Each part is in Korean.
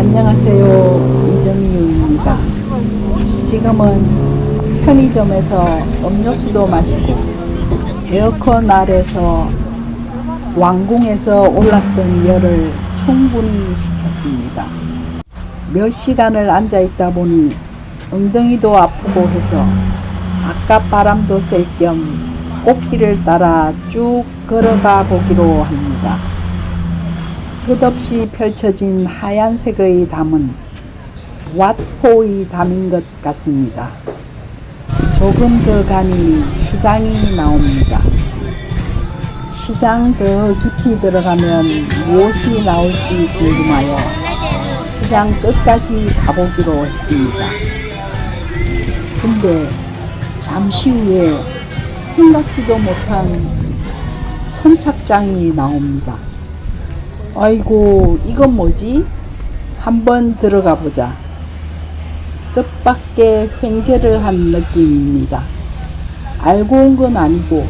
안녕하세요. 이정희입니다. 지금은 편의점에서 음료수도 마시고 에어컨 아래서 왕궁에서 올랐던 열을 충분히 식혔습니다. 몇 시간을 앉아 있다 보니 엉덩이도 아프고 해서 아까 바람도 쐴 겸 꽃길을 따라 쭉 걸어가 보기로 합니다. 끝없이 펼쳐진 하얀색의 담은 왓포의 담인 것 같습니다. 조금 더 가니 시장이 나옵니다. 시장 더 깊이 들어가면 무엇이 나올지 궁금하여 시장 끝까지 가보기로 했습니다. 근데 잠시 후에 생각지도 못한 선착장이 나옵니다. 아이고, 이건 뭐지? 한번 들어가 보자. 뜻밖의 횡재를 한 느낌입니다. 알고 온 건 아니고,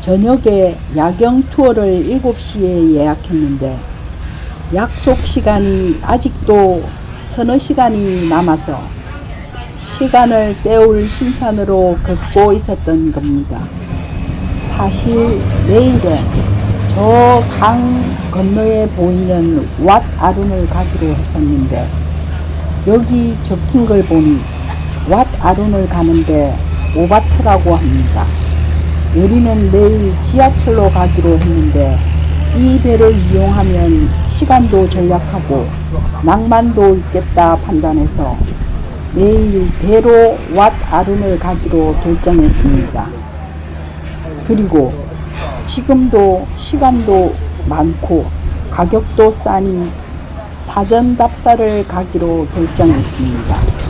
저녁에 야경 투어를 7시에 예약했는데, 약속 시간이 아직도 서너 시간이 남아서 시간을 때울 심산으로 걷고 있었던 겁니다. 사실 내일은 저 강 건너에 보이는 왓 아룬을 가기로 했었는데 여기 적힌 걸 보니 왓 아룬을 가는데 오바트라고 합니다. 우리는 내일 지하철로 가기로 했는데 이 배를 이용하면 시간도 절약하고 낭만도 있겠다 판단해서 내일 배로 왓 아룬을 가기로 결정했습니다. 그리고 지금도 시간도 많고 가격도 싸니 사전 답사를 가기로 결정했습니다.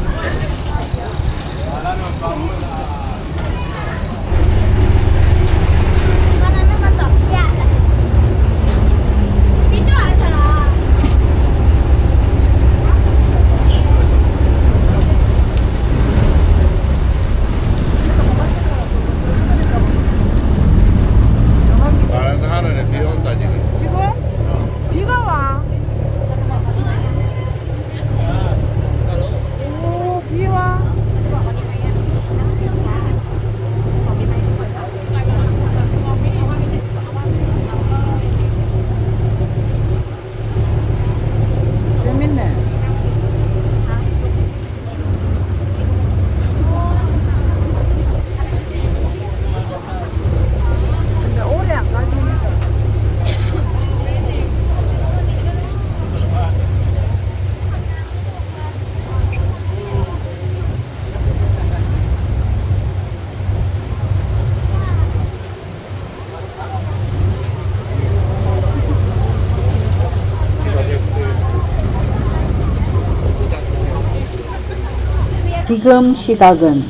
지금 시각은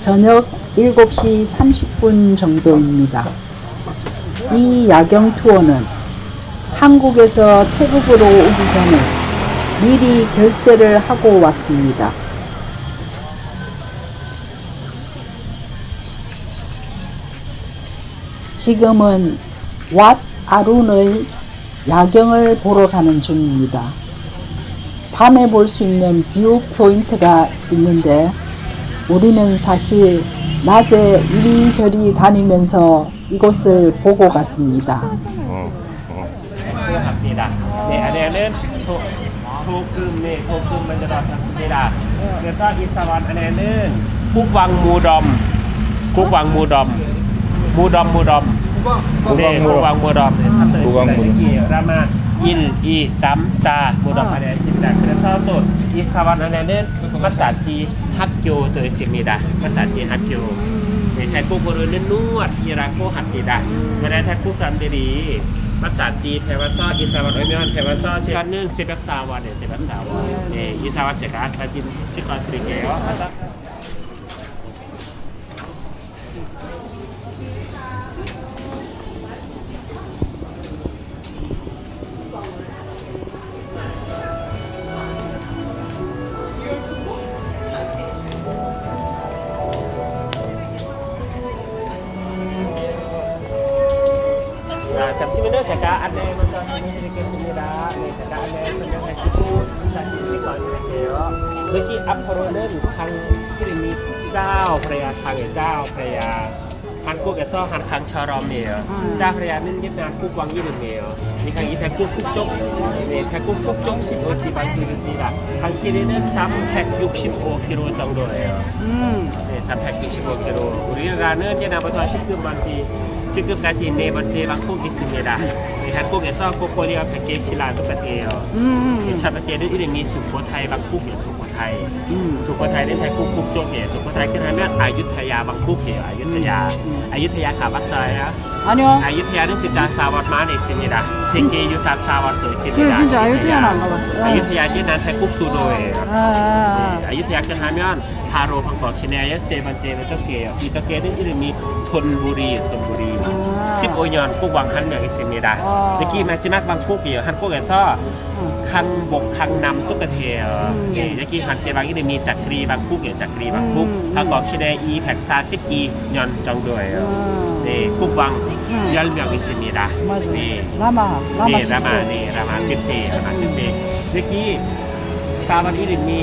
저녁 7시 30분 정도입니다. 이 야경 투어는 한국에서 태국으로 오기 전에 미리 결제를 하고 왔습니다. 지금은 왓 아룬의 야경을 보러 가는 중입니다. 밤에 볼 수 있는 뷰 포인트가 있는데 우리는 사실 낮에 이리저리 다니면서 이곳을 보고 갔습니다. 어, 어. 합니다. 네, 안에는 도, 도금, 네, 도금 먼저 나왔습니다. 그래서 이 사원 안에는 국왕 무덤, 국왕 무덤, 무덤 무덤. 네, 국왕 무덤. 국왕 무덤. 여기 라마 1, 2, 3, 4 무덤 안에 있습니다. 그래서 또이 사원 안에는 마사지 학교도 있습니다. 마사지 학교. 네, 태국어로는 누엇이라고 합니다. 그래 태국 사람들이 마사지 배워서 이 사원 오면 배워서 저는 새벽 사원에 새벽 사원. 네, 이 사원 제가 사진 찍어드릴게요. 가서. 자, 잠시만요. 제가 안내 먼저 해드리겠습니다. 네, 제가 안내 먼저 해드리 지금까지 네 번째 방콕입니 다. 네, 한국에서 코코리아 100개씩 나눈 것 같아 요. 음. 첫 번째는 이름이 수포타이 방콕이었습니 다. ทยสุโขทัยเล่นไทยคุกคุกโจเกสุโขทัยขึ้นไทยเมื่ออายุทยาบางคุกเกอายุทยาอายุทยาขาวัดซอนะอายุทยานี่สิจาสาวัดมาในสินิดาสิงเกยุสัตสาวัดสวยสินิดาอายุทยาอายุทยาที่นั้นไทยคุกซูโดยอายุทยาขึ้นไทยเมื่อพาโรพังกอกชินเนยเซบันเจนเจ้าเกย์อีเจ้าเกย์นี่มีทนบุรีทนบุรี สิบโอยอนพวกวังฮันเหนืออิสิเมดาอ๋อ เมื่กี้มาจิมักบางพวกเปียวฮันพวกแกซ้อคังบกคังนำตุ๊กเทียวเอ๋กี้ฮันเจบางอีเดมีจักรีบางพวกเยวจักรีบางพวกประกอบชีเดอีแผ่นซาสิบอียอนจองด้วยนี่พวกวังยันเหนืออิสิเมดานี่ รามารามานี่รามานี่รามาสิบสี่รามาสิบสี่เมื่กี้ซาบันอีริมี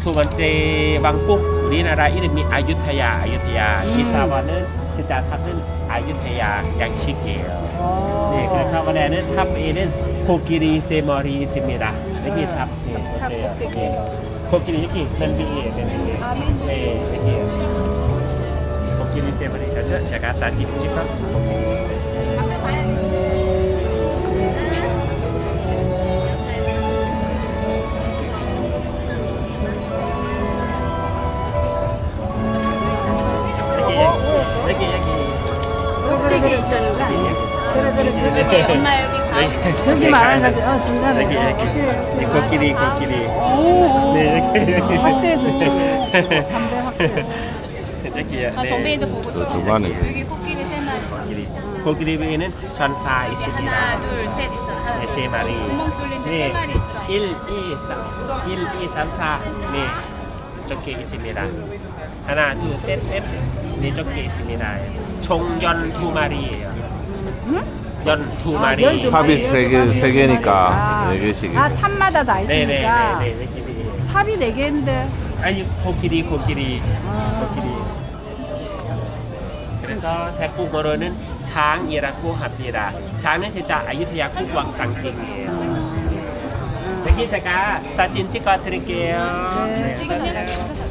요. 아. 이 사원이 이 사원에서 진짜 하이라이트 탑이에요, 탑. 네, 탑. 이 테이블 탑은 내가 지금 약 68m 있고 합니다. 아. 그래서 이 탑은 진짜 두 번째 방콕 우리나라 이름이 아유타야, 아유타야. 이 음. 사원은 진짜 탑은 아유타야 양식이에요. 어. 네, 그래서 원래는 탑 A는 코끼리 세머리 있습니다. 여기 탑, 네, 보세요. 네. 코끼리 여기 맨 위에, 맨 위에. 네, 여기. 코끼리 세머리. 저, 저, 제가 사진 찍어. 코끼리. 여기. 엄마 여기 가. 여기 말하는 어, 중간에. 여기, 여기. 네, 코끼리, 코끼리. 오. 네, 이렇게. 확대해서 쭉. 3대 확대. 여기요. 아, 정빈이도 보고 저 싶어. 여기 코끼리 세 마리. 코끼리. 코끼리 위에는 전사 있습니다. 하나, 둘, 셋 있잖아. 네, 세 마리. 구멍 뚫린 데세 네, 마리 있어. 1, 2, 3, 1, 2, 3, 4. 네, 적혀 있습니다. 하나, 둘, 셋, 넷. 네, 적혀 있습니다. 총연두 마리예요. 연두 아, 마리. 열두 탑이 세 개, 세 개니까 아, 네 개씩. 아, 탑마다 다 네, 네, 있으니까. 네, 네, 코끼리. 탑이 네 개인데. 아니, 코끼리, 코끼리. 아. 코끼리. 그래서 태국어로는 장이라고 합니다. 장은 진짜 아유타야 국왕 상징이에요. 여기 제가 사진 찍어 드릴게요. 네. 네, 사진.